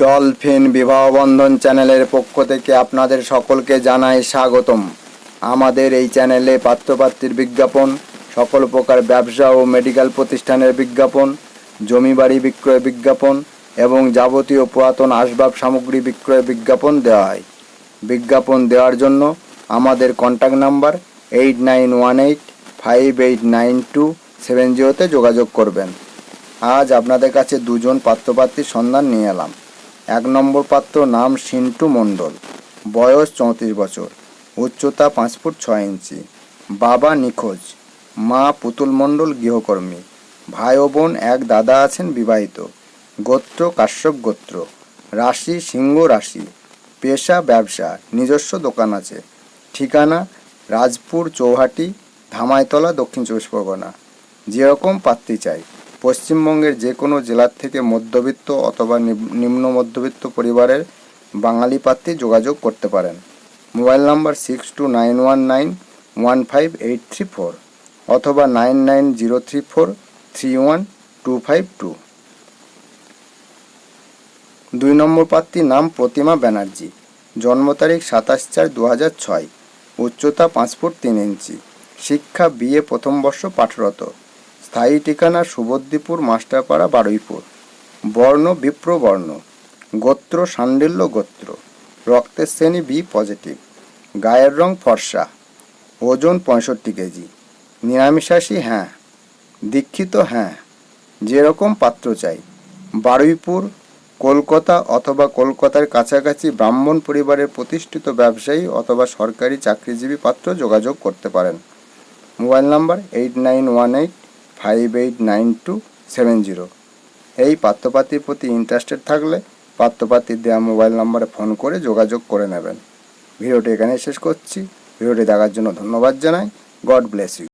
Dolphin বিবাহ বন্ধন চ্যানেলের পক্ষ থেকে আপনাদের সকলকে জানাই স্বাগতম। আমাদের এই চ্যানেলে পাত্রপাত্রীর বিজ্ঞাপন, সকল প্রকার ব্যবসা ও মেডিকেল প্রতিষ্ঠানের বিজ্ঞাপন জমি বাড়ি বিক্রয় বিজ্ঞাপন এবং যাবতীয় পুরাতন আসবাব সামগ্রী বিক্রয় বিজ্ঞাপন দেওয়া হয়। বিজ্ঞাপন দেওয়ার জন্য আমাদের contact number eight nine one eight five eight nine two seven জিরোতে যোগাযোগ করবেন। আজ আপনাদের কাছে দুজন পাত্রপাত্রীর সন্ধান নিয়ে এলাম। এক নম্বর পাত্র নাম সিন্টু মণ্ডল। বয়স চৌত্রিশ বছর। উচ্চতা পাঁচ ফুট ছয় ইঞ্চি। বাবা নিখোঁজ। মা পুতুল মণ্ডল গৃহকর্মী। ভাই ও বোন এক দাদা আছেন বিবাহিত। গোত্র কাশ্যপ গোত্র। রাশি সিংহ রাশি। পেশা ব্যবসা। নিজস্ব দোকান আছে। ঠিকানা রাজপুর চৌহাটি, ধামাইতলা দক্ষিণ চব্বিশ পরগনা। যেরকম পাত্রী চাই। পশ্চিমবঙ্গের যে কোনো জেলার থেকে মধ্যবিত্ত অথবা নিম- নিম্ন মধ্যবিত্ত পরিবারের বাঙালি প্রার্থী যোগাযোগ করতে পারেন। Mobile number six two nine one nine one five eight three four অথবা nine nine zero three four three one two five two দুই নম্বর প্রার্থীর নাম প্রতিমা ব্যানার্জি। জন্ম তারিখ সাতাশ চার দু হাজার ছয়। উচ্চতা পাঁচ ফুট তিন ইঞ্চি। শিক্ষা, বিএ প্রথম বর্ষ পাঠরত। স্থায়ী ঠিকানা সুবদ্দীপুর, মাস্টারপাড়া, বারুইপুর। বর্ণ বিপ্র বর্ণ গোত্র সান্ডিল্য গোত্র। রক্তের শ্রেণি বি পজিটিভ গায়ের রং ফর্সা। ওজন পঁয়ষট্টি কেজি। নিরামিষাশী হ্যাঁ। দীক্ষিত হ্যাঁ। যেরকম পাত্র চাই। বারুইপুর, কলকাতা অথবা কলকাতার কাছাকাছি ব্রাহ্মণ পরিবারের প্রতিষ্ঠিত ব্যবসায়ী অথবা সরকারি চাকরিজীবী পাত্র যোগাযোগ করতে পারেন। Mobile number eight nine one eight five eight nine two seven zero এই পাত্রপাতির প্রতি ইন্টারেস্টেড থাকলে পাত্রপাতির দেওয়া মোবাইল নাম্বারে ফোন করে যোগাযোগ করে নেবেন। ভিডিওটি এখানে শেষ করছি। ভিডিওটি দেখার জন্য ধন্যবাদ জানাই। God bless you